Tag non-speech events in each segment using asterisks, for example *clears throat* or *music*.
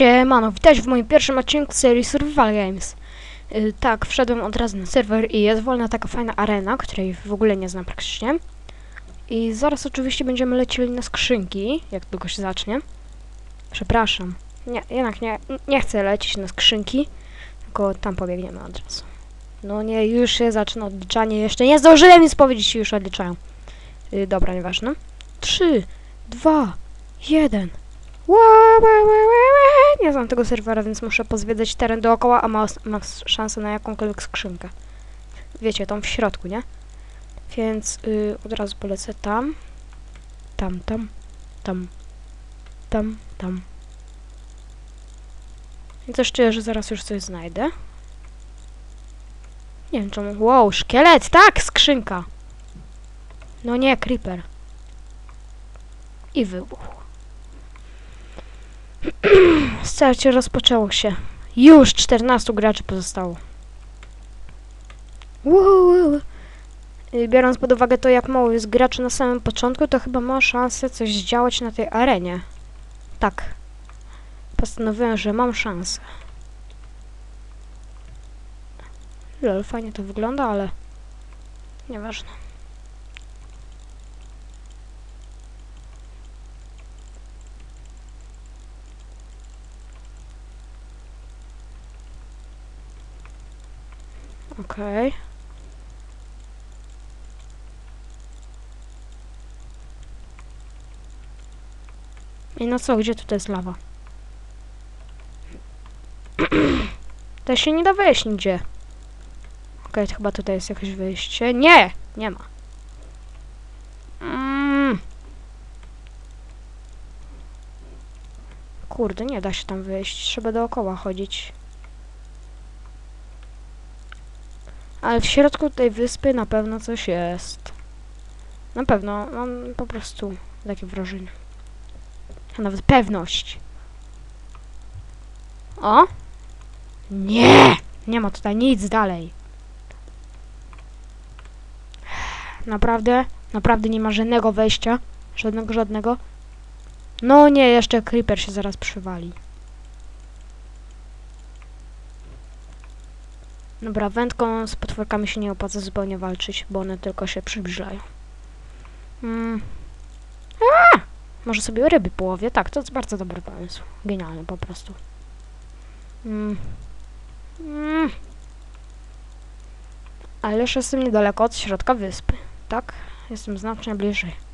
Siemano, witajcie w moim pierwszym odcinku serii Survival Games. Y, tak, wszedłem od razu na serwer i jest wolna taka fajna arena, której w ogóle nie znam praktycznie. I zaraz oczywiście będziemy lecieli na skrzynki, jak tylko się zacznie. Przepraszam. Nie, jednak nie, nie chcę lecieć na skrzynki, tylko tam pobiegniemy od razu. No nie, już się zaczyna odliczanie, jeszcze nie zdążyłem nic powiedzieć i już odliczają. Y, dobra, nieważne. 3, 2, 1... Nie znam tego serwera, więc muszę pozwiedzać teren dookoła, a ma, ma szansę na jakąkolwiek skrzynkę. Wiecie, tam w środku, nie? Więc y, od razu polecę tam, tam, tam, tam, tam, tam. I też czuję, że zaraz już coś znajdę. Nie wiem czemu. Wow, szkielet! Tak, skrzynka! No nie, creeper. I wybuchł. Starcie rozpoczęło się. Już 14 graczy pozostało. Uuu. Y, Biorąc pod uwagę to, jak mało jest graczy na samym początku, to chyba ma szansę coś zdziałać na tej arenie. Tak. Postanowiłem, że mam szansę. Lol, fajnie to wygląda, ale... Nieważne. Okej. I no co, gdzie tutaj jest lawa? *clears throat* to się nie da wejść nigdzie. Okej, to chyba tutaj jest jakieś wyjście. Nie! Nie ma. Mm. Kurde, nie da się tam wyjść. Trzeba dookoła chodzić. Ale w środku tej wyspy na pewno coś jest. Na pewno, mam po prostu takie wrażenie. A nawet pewność. O! Nie! Nie ma tutaj nic dalej. Naprawdę? Naprawdę nie ma żadnego wejścia? Żadnego, żadnego? No nie, jeszcze creeper się zaraz przywali. Dobra, wędką z potworkami się nie opłaca zupełnie walczyć, bo one tylko się przybliżają. Mm. Może sobie ryby połowię? Tak, to jest bardzo dobry pomysł. Genialny po prostu. Mm. Mm. Ale już jestem niedaleko od środka wyspy, tak? Jestem znacznie bliżej.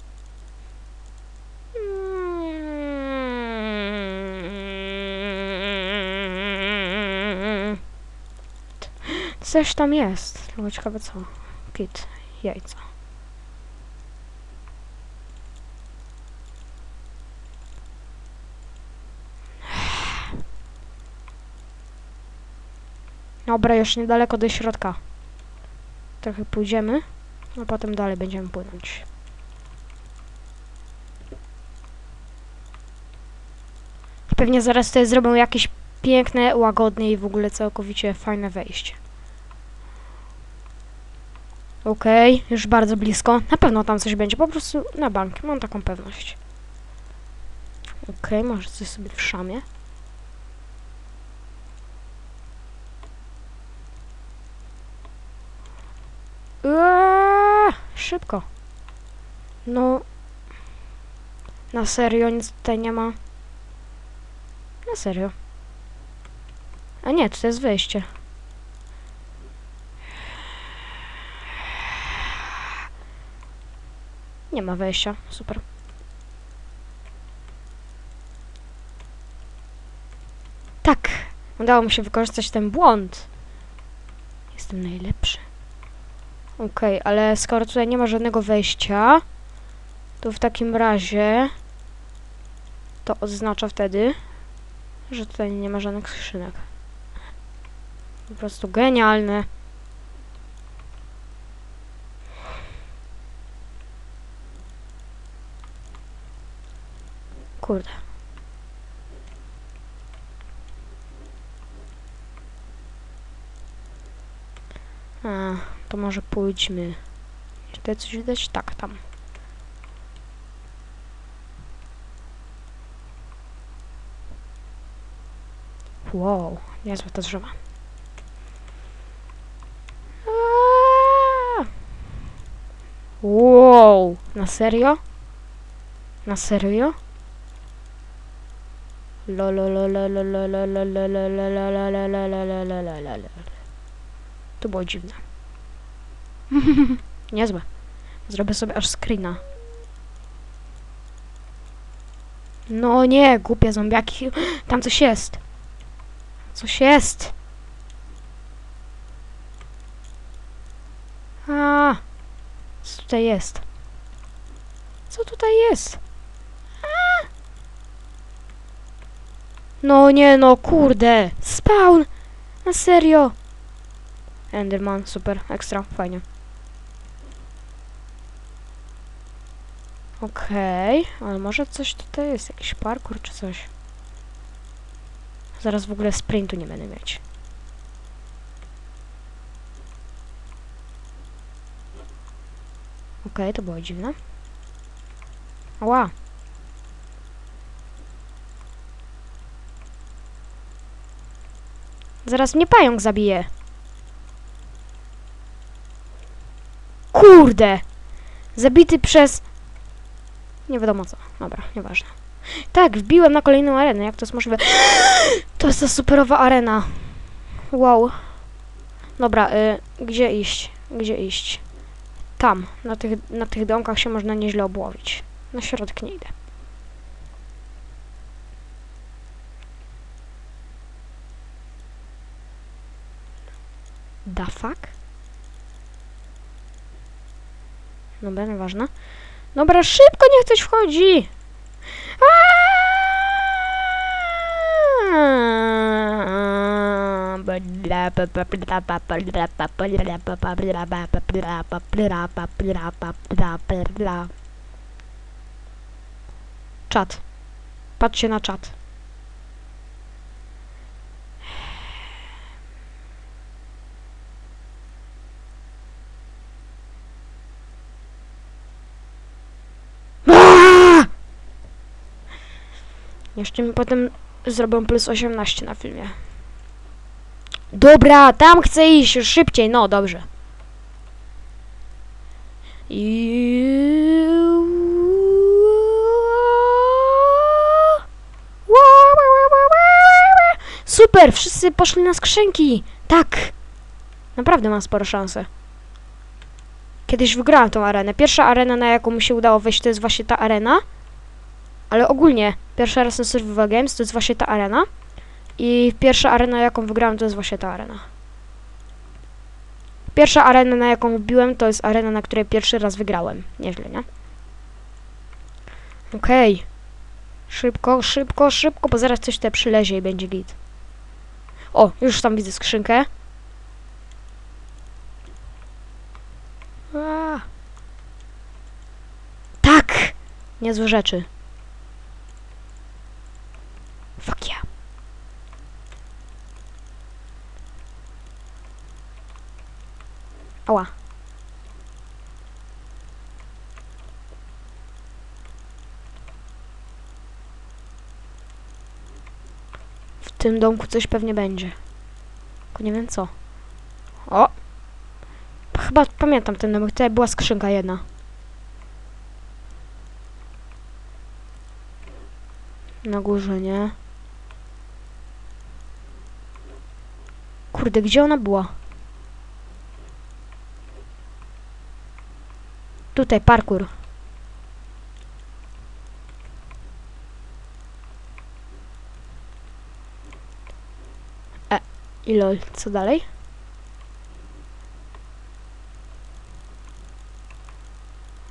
Coś tam jest. Tylko ciekawe co. Kit. Jajca. Dobra, już niedaleko do środka. Trochę pójdziemy, a potem dalej będziemy płynąć. Pewnie zaraz tutaj zrobią jakieś piękne, łagodne i w ogóle całkowicie fajne wejście. Okej, już bardzo blisko. Na pewno tam coś będzie, po prostu na bank, mam taką pewność. Okej, może coś sobie w szamie. Eee, szybko. No. Na serio, nic tutaj nie ma. Na serio. A nie, to jest wyjście. Nie ma wejścia, super. Tak, udało mi się wykorzystać ten błąd. Jestem najlepszy. Okej, ale skoro tutaj nie ma żadnego wejścia, to w takim razie to oznacza wtedy, że tutaj nie ma żadnych skrzynek. Po prostu genialne. Kurde. A, to może pójdźmy. Tutaj coś widać? Tak, tam. Wow, niezłe te drzewa. Wow, na serio? Na serio? To było dziwne. Niezłe. Zrobię sobie aż screena. No nie, głupie zombiaki. Tam coś jest. Coś jest. A, co tutaj jest? Co tutaj jest? No nie no, kurde. Spawn. Na serio. Enderman, super, ekstra, fajnie. Okej, ale może coś tutaj jest, jakiś parkour czy coś. Zaraz w ogóle sprintu nie będę mieć. Okej, to było dziwne. Ała. Zaraz mnie pająk zabije. Kurde! Zabity przez... Nie wiadomo co. Dobra, nieważne. Tak, wbiłem na kolejną arenę. Jak to jest możliwe? *gasps* To jest ta superowa arena. Wow. Dobra, y, gdzie iść? Gdzie iść? Tam. Na tych, na tych domkach się można nieźle obłowić. Na środek nie idę. Da fuck? Dobra, nieważne. Dobra, szybko, niech coś wchodzi! Czat. Patrzcie na czat. Jeszcze mi potem zrobią plus 18 na filmie. Dobra, tam chcę iść szybciej, no dobrze. Super, wszyscy poszli na skrzynki. Tak. Naprawdę mam spore szanse. Kiedyś wygrałam tą arenę. Pierwsza arena, na jaką mi się udało wejść, to jest właśnie ta arena. Ale ogólnie, pierwszy raz na Survival Games to jest właśnie ta arena. I pierwsza arena, jaką wygrałem, to jest właśnie ta arena. Pierwsza arena, na jaką wbiłem, to jest arena, na której pierwszy raz wygrałem. Nieźle, nie? Okej. Szybko, szybko, szybko, bo zaraz coś tutaj przylezie i będzie git. O, już tam widzę skrzynkę. A. Tak! Niezłe rzeczy. Fuck yeah. Ała. W tym domku coś pewnie będzie. Tylko nie wiem co. O! Chyba pamiętam ten domek. Tutaj była skrzynka jedna. Na górze, nie? Kurde, gdzie ona była? Tutaj, parkour. E, i lol, co dalej?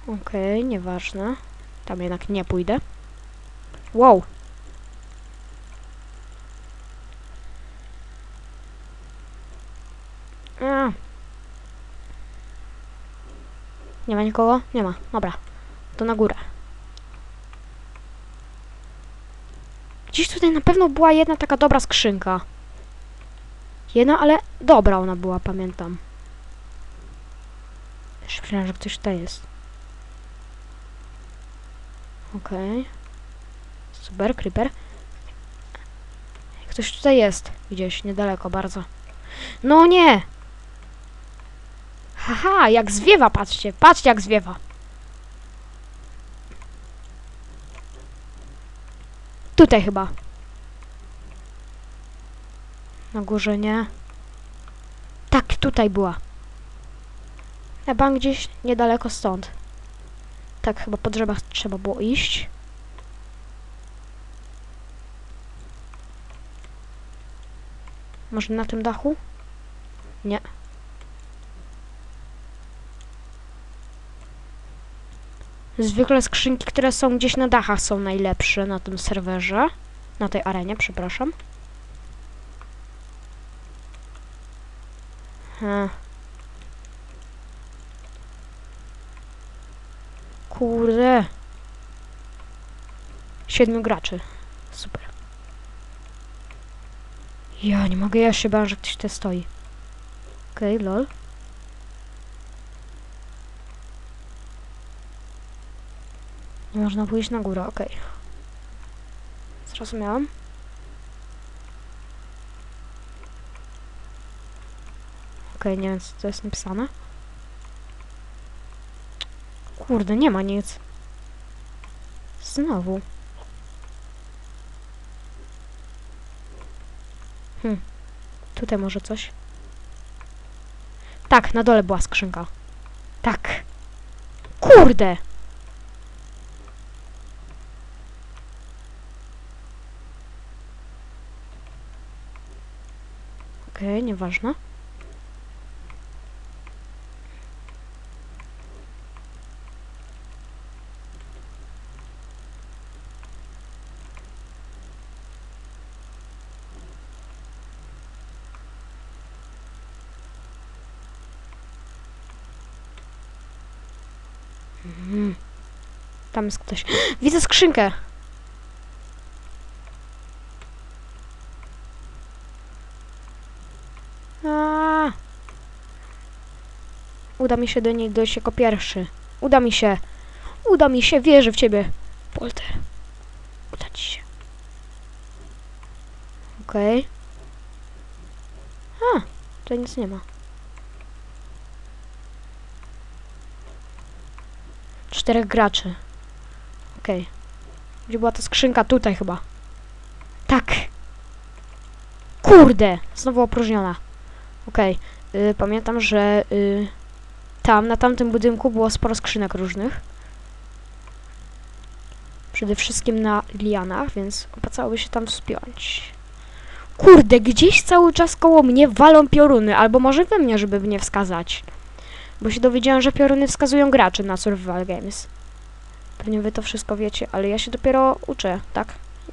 Okej, nieważne. Tam jednak nie pójdę. Wow. A. Nie ma nikogo? Nie ma. Dobra. To na górę. Gdzieś tutaj na pewno była jedna taka dobra skrzynka. Jedna, ale dobra ona była, pamiętam. Jeszcze myślałem, że ktoś tutaj jest. Okej. Super, creeper. Ktoś tutaj jest. Gdzieś, niedaleko bardzo. No nie! Haha, jak zwiewa, patrzcie. Patrzcie, jak zwiewa. Tutaj chyba. Na górze nie. Tak, tutaj była. Chyba gdzieś niedaleko stąd. Tak, chyba po drzewach trzeba było iść. Może na tym dachu? Nie. Zwykle skrzynki, które są gdzieś na dachach są najlepsze na tym serwerze. Na tej arenie, przepraszam. Hmm. Kurde. Siedmiu graczy. Super. Ja nie mogę, ja się bałem, że ktoś tutaj stoi. Okej, lol. Można pójść na górę, okej. Zrozumiałam. Okej, nie wiem co to jest napisane. Kurde, nie ma nic. Znowu. Hm. Tutaj może coś. Tak, na dole była skrzynka. Tak. Kurde! Okej, nieważne. Mhm. Tam jest ktoś. *gasps* Widzę skrzynkę. A. Uda mi się do niej dojść jako pierwszy. Uda mi się. Uda mi się, wierzę w ciebie. Polter. Uda ci się. Okej. A, tutaj nic nie ma. Czterech graczy. Okej. Gdzie była ta skrzynka? Tutaj chyba. Tak. Kurde! Znowu opróżniona. Okej. y, pamiętam, że y, tam, na tamtym budynku było sporo skrzynek różnych. Przede wszystkim na lianach, więc opłacałoby się tam wspiąć. Kurde, gdzieś cały czas koło mnie walą pioruny, albo może we mnie, żeby mnie wskazać. Bo się dowiedziałam, że pioruny wskazują graczy na Survival Games. Pewnie wy to wszystko wiecie, ale ja się dopiero uczę, tak?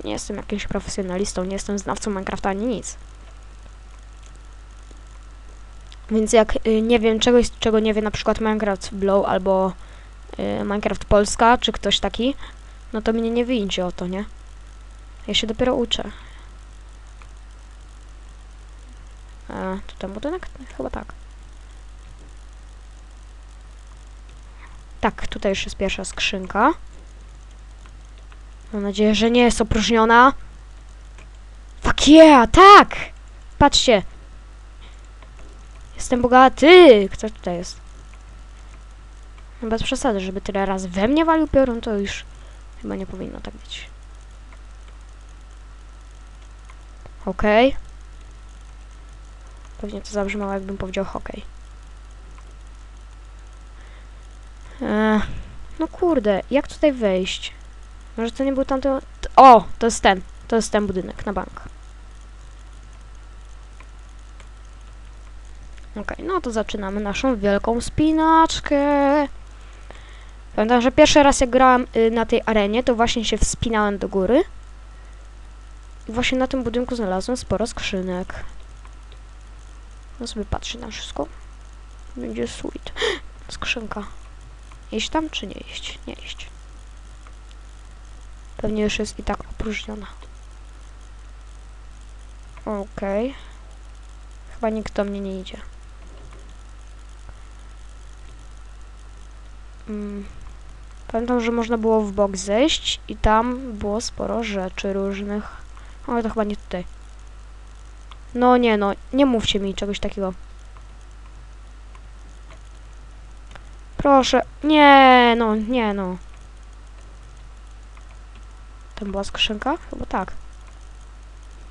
Nie jestem jakimś profesjonalistą, nie jestem znawcą Minecrafta ani nic. Więc jak y, nie wiem czegoś, czego nie wie na przykład Minecraft Blow albo y, Minecraft Polska, czy ktoś taki, no to mnie nie wyjdzie o to, nie? Ja się dopiero uczę. E, tu ten budynek? Chyba tak. Tak, tutaj już jest pierwsza skrzynka. Mam nadzieję, że nie jest opróżniona. Fuck yeah, tak! Patrzcie. Jestem bogaty! Kto tutaj jest? Bez przesady, żeby tyle razy we mnie walił piorun, to już chyba nie powinno tak być. Okej. Pewnie to zabrzmiało, jakbym powiedział hokej. Eee, no kurde, jak tutaj wejść? Może to nie był tamten... O, to jest ten. To jest ten budynek na bank. Okej, no to zaczynamy naszą wielką spinaczkę. Pamiętam, że pierwszy raz jak grałam y, na tej arenie, to właśnie się wspinałem do góry. I właśnie na tym budynku znalazłem sporo skrzynek. No sobie patrzę na wszystko. Będzie sweet. *gasps* Skrzynka. Iść tam, czy nie iść? Nie iść. Pewnie już jest i tak opróżniona. Okej. Chyba nikt do mnie nie idzie. Mm. Pamiętam, że można było w bok zejść i tam było sporo rzeczy różnych. Ale to chyba nie tutaj. No nie no, nie mówcie mi czegoś takiego. Proszę, nie no, nie no. Tam była skrzynka? Chyba tak.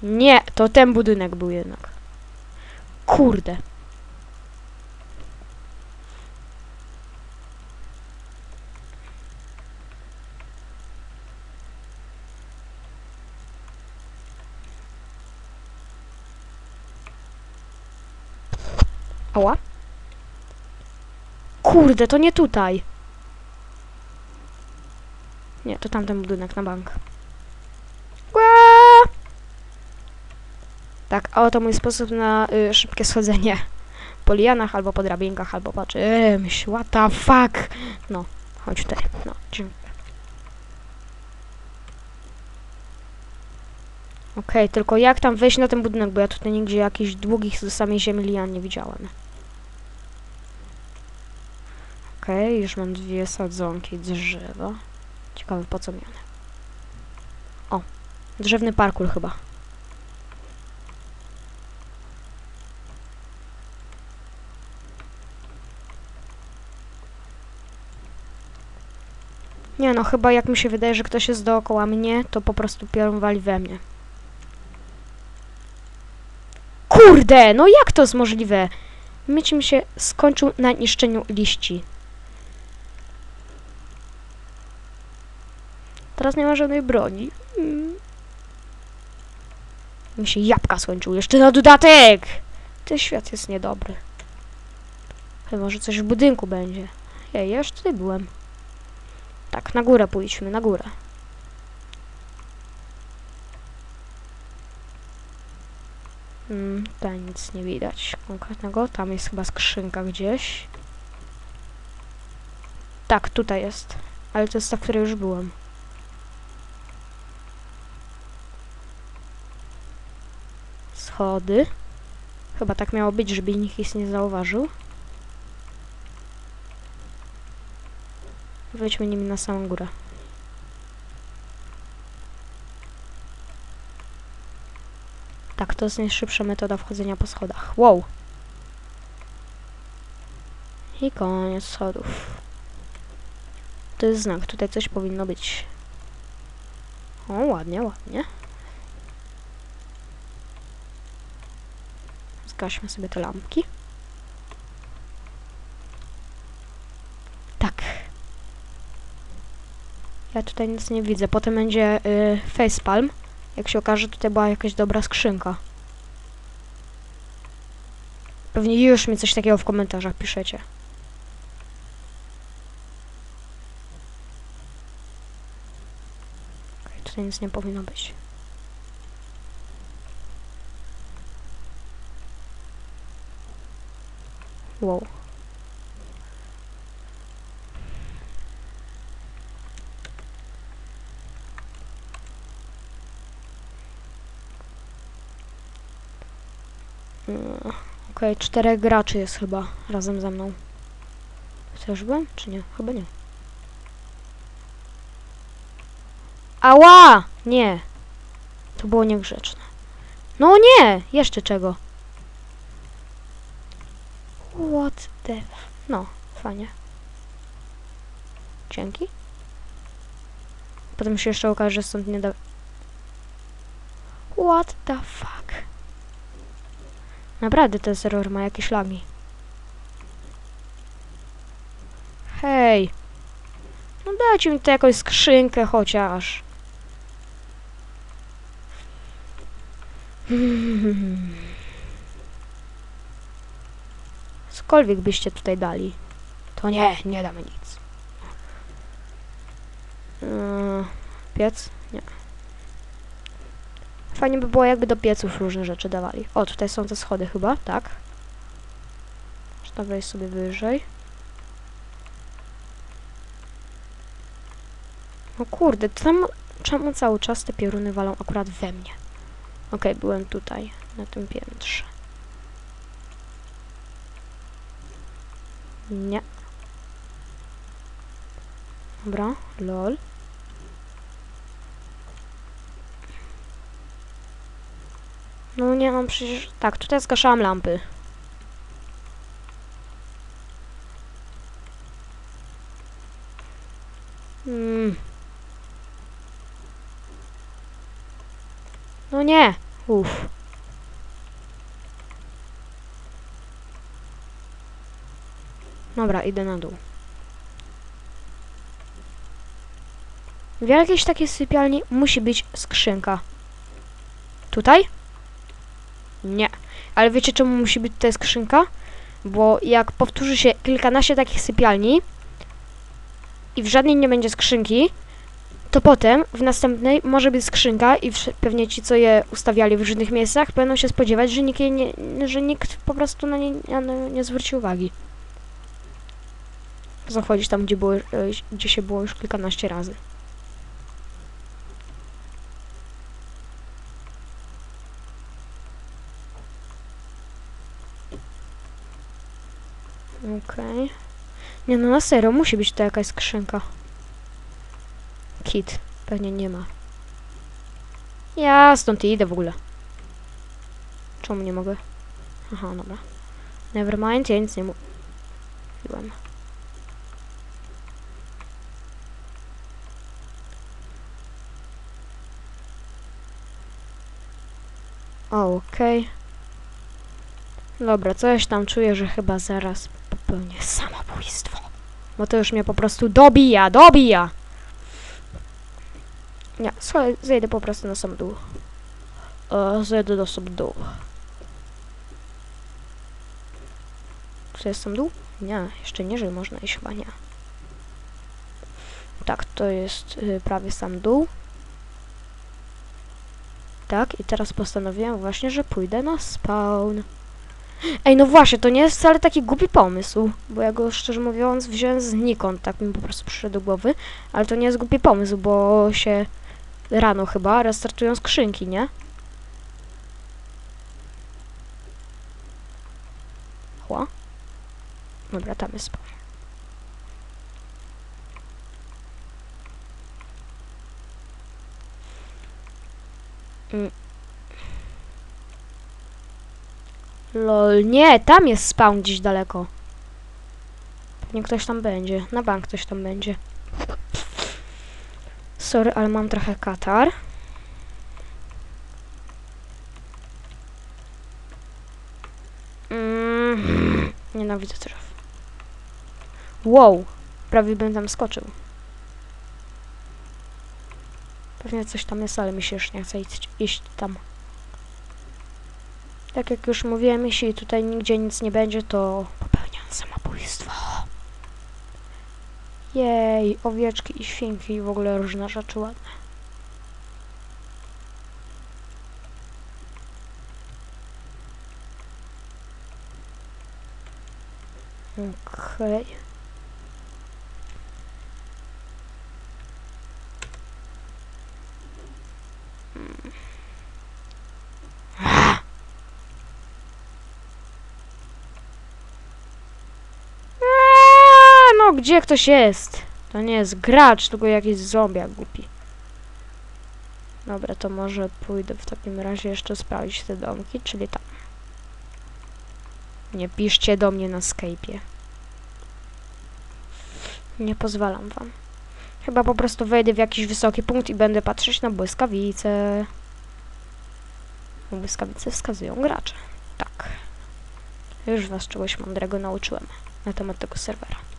Nie, to ten budynek był jednak. Kurde. Ała. Kurde, to nie tutaj. Nie, to tamten budynek na bank. Ła! Tak, a oto mój sposób na y, szybkie schodzenie. Po lianach, albo po drabinkach, albo po czymś. What the fuck? No, chodź tutaj. No, dziękuję. Okej, tylko jak tam wejść na ten budynek, bo ja tutaj nigdzie jakichś długich z samej ziemi lian nie widziałem. Okej, już mam dwie sadzonki drzewa. Ciekawe po co miane. O, drzewny parkour chyba. Nie no, chyba jak mi się wydaje, że ktoś jest dookoła mnie, to po prostu piorun wali we mnie. Kurde, no jak to jest możliwe? Miecz mi się skończył na niszczeniu liści. Teraz nie ma żadnej broni. Mm. Mi się jabłka skończyły. Jeszcze na dodatek! Ten świat jest niedobry. Chyba, że coś w budynku będzie. Ej, ja już tutaj byłem. Tak, na górę pójdźmy, na górę. Mm, tutaj nic nie widać konkretnego. Tam jest chyba skrzynka gdzieś. Tak, tutaj jest. Ale to jest ta, w której już byłem. Schody. Chyba tak miało być, żeby nikt ich nie zauważył. Wejdźmy nimi na samą górę. Tak, to jest najszybsza metoda wchodzenia po schodach. Wow! I koniec schodów. To jest znak, tutaj coś powinno być. O, ładnie, ładnie. Zgaśmy sobie te lampki. Tak. Ja tutaj nic nie widzę. Potem będzie y, facepalm. Jak się okaże, tutaj była jakaś dobra skrzynka. Pewnie już mi coś takiego w komentarzach piszecie. Tutaj nic nie powinno być. Wow. Mm, Okej, czterech graczy jest chyba razem ze mną. Też byłem? Czy nie? Chyba nie. Ała! Nie. To było niegrzeczne. No nie! Jeszcze czego? What the... No, fajnie. Dzięki. Potem się jeszcze okaże, że stąd nie da... What the fuck? Naprawdę ten serwer ma jakieś lagi. Hej! No dajcie mi tu jakąś skrzynkę chociaż. *laughs* Cokolwiek byście tutaj dali. To nie, nie damy nic. Yy, piec? Nie. Fajnie by było, jakby do pieców różne rzeczy dawali. O, tutaj są te schody chyba, tak? Można wejść sobie wyżej. No kurde, tam, czemu cały czas te pioruny walą akurat we mnie? Okej, byłem tutaj, na tym piętrze. Nie. Dobra, lol. No nie mam przecież... Tak, tutaj zgaszałam lampy. Mm. No nie! Uff. Dobra, idę na dół. W jakiejś takiej sypialni musi być skrzynka. Tutaj? Nie. Ale wiecie czemu musi być tutaj skrzynka? Bo jak powtórzy się kilkanaście takich sypialni i w żadnej nie będzie skrzynki, to potem w następnej może być skrzynka i pewnie ci, co je ustawiali w różnych miejscach, będą się spodziewać, że nikt, nie, że nikt po prostu na nie, nie, nie zwróci uwagi. Zachodzić tam, gdzie, było, e, gdzie się było już kilkanaście razy. Okej. Nie no, na serio, musi być to jakaś skrzynka. Kit. Pewnie nie ma. Ja stąd idę w ogóle. Czemu nie mogę? Aha, dobra. Nevermind, ja nic nie mówiłem. Okej. Dobra, coś tam czuję, że chyba zaraz popełnię samobójstwo. Bo to już mnie po prostu dobija, dobija! Nie, słuchaj, zejdę po prostu na sam dół. E, zejdę do sam dół. Czy jest sam dół? Nie, jeszcze niżej można iść chyba nie. Tak, to jest y, prawie sam dół. Tak, i teraz postanowiłem właśnie, że pójdę na spawn. Ej, no właśnie, to nie jest wcale taki głupi pomysł, bo ja go szczerze mówiąc wziąłem znikąd, tak mi po prostu przyszedł do głowy, ale to nie jest głupi pomysł, bo się rano chyba restartują skrzynki, nie? Chła? Dobra, tam jest spawn. Lol, nie, tam jest spawn gdzieś daleko. Pewnie ktoś tam będzie. Na bank ktoś tam będzie. Sorry, ale mam trochę katar. Mm, nienawidzę drzew. Wow, prawie bym tam skoczył. Pewnie coś tam jest, ale mi się już nie chce iść, iść tam. Tak jak już mówiłem, jeśli tutaj nigdzie nic nie będzie, to popełniam samobójstwo. Jej, owieczki i świnki i w ogóle różne rzeczy ładne. Okej. Mm. Ah! Eee, no gdzie ktoś jest? To nie jest gracz, tylko jakiś zombiak głupi. Dobra, to może pójdę w takim razie jeszcze sprawdzić te domki, czyli tam. Nie piszcie do mnie na Skype'ie. Nie pozwalam wam. Chyba po prostu wejdę w jakiś wysoki punkt i będę patrzeć na błyskawice. Błyskawice wskazują gracze. Tak. Już was czegoś mądrego nauczyłem na temat tego serwera.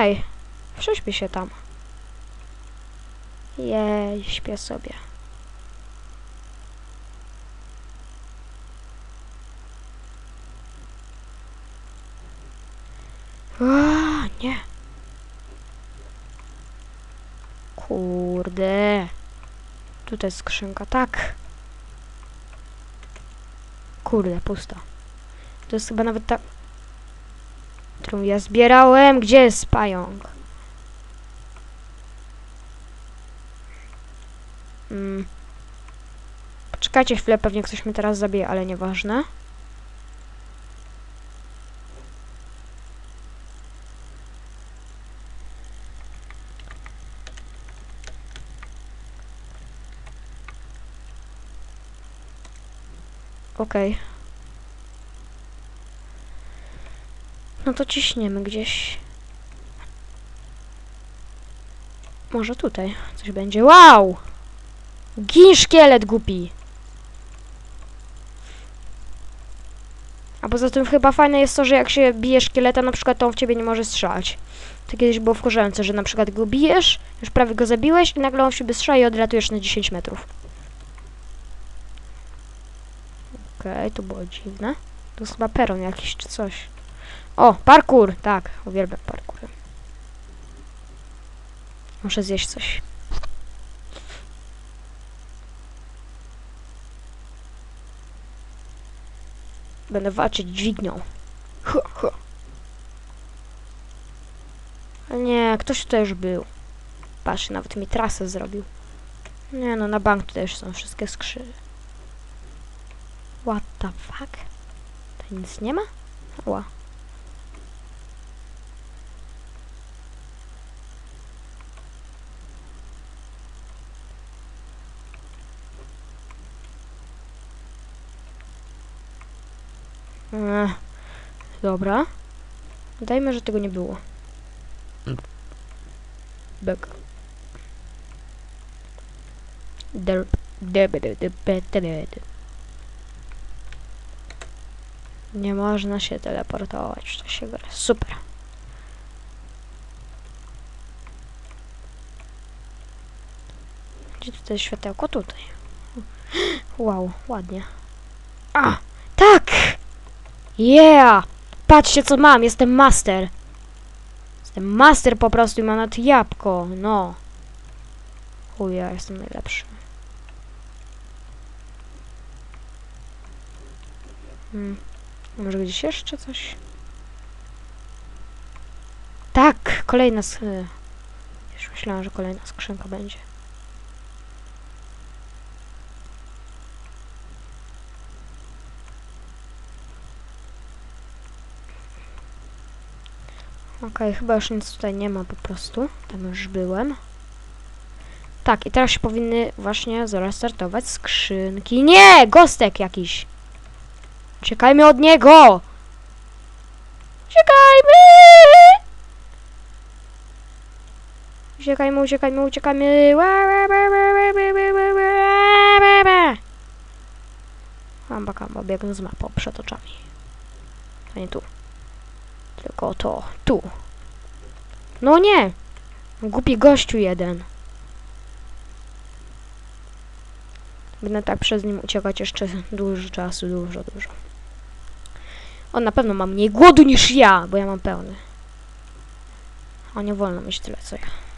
Ej, się tam. Jej, śpię sobie. A, nie. Kurde. Tutaj jest skrzynka, tak. Kurde, pusta. To jest chyba nawet ta którą ja zbierałem. Gdzie jest pająk? Hmm. Poczekajcie chwilę, pewnie ktoś mnie teraz zabije, ale nieważne. Okej. Okay. No to ciśniemy gdzieś. Może tutaj coś będzie. Wow! Gin szkielet głupi! A poza tym chyba fajne jest to, że jak się bije szkieleta, na przykład to w ciebie nie może strzelać. To kiedyś było wkurzające, że na przykład go bijesz, już prawie go zabiłeś i nagle on w ciebie strzela i odlatujesz na 10 metrów. Okej, to było dziwne. To jest chyba peron jakiś czy coś. O, parkour! Tak, uwielbiam parkour. Muszę zjeść coś. Będę walczyć dźwignią. Ale Nie, ktoś tutaj już był. Patrz, nawet mi trasę zrobił. Nie no, na bank tutaj już są wszystkie skrzyny. What the fuck? To nic nie ma? Ła. Ech, dobra. Dajmy, że tego nie było. Bek. Nie można się teleportować w czasie gry. Super. Gdzie tutaj światełko? Tutaj. *gasps* Wow, ładnie. A! Yeah! Patrzcie co mam, jestem master. Jestem master po prostu i mam nad jabłko, no. Chuj, ja jestem najlepszy. Hmm. Może gdzieś jeszcze coś? Tak! Kolejna sk... Już myślałam, że kolejna skrzynka będzie. Okej, okay, chyba już nic tutaj nie ma po prostu. Tam już byłem. Tak, i teraz się powinny właśnie zaraz startować skrzynki. Nie! Gostek jakiś! Czekajmy od niego! Uciekajmy! Uciekajmy, uciekajmy, uciekajmy! Amba kamba, biegnę z mapą przed oczami. A nie tu. Tylko to, tu. No nie! Głupi gościu jeden. Będę tak przez nim uciekać jeszcze dużo czasu, dużo, dużo. On na pewno ma mniej głodu niż ja, bo ja mam pełny. A nie wolno mieć tyle co ja.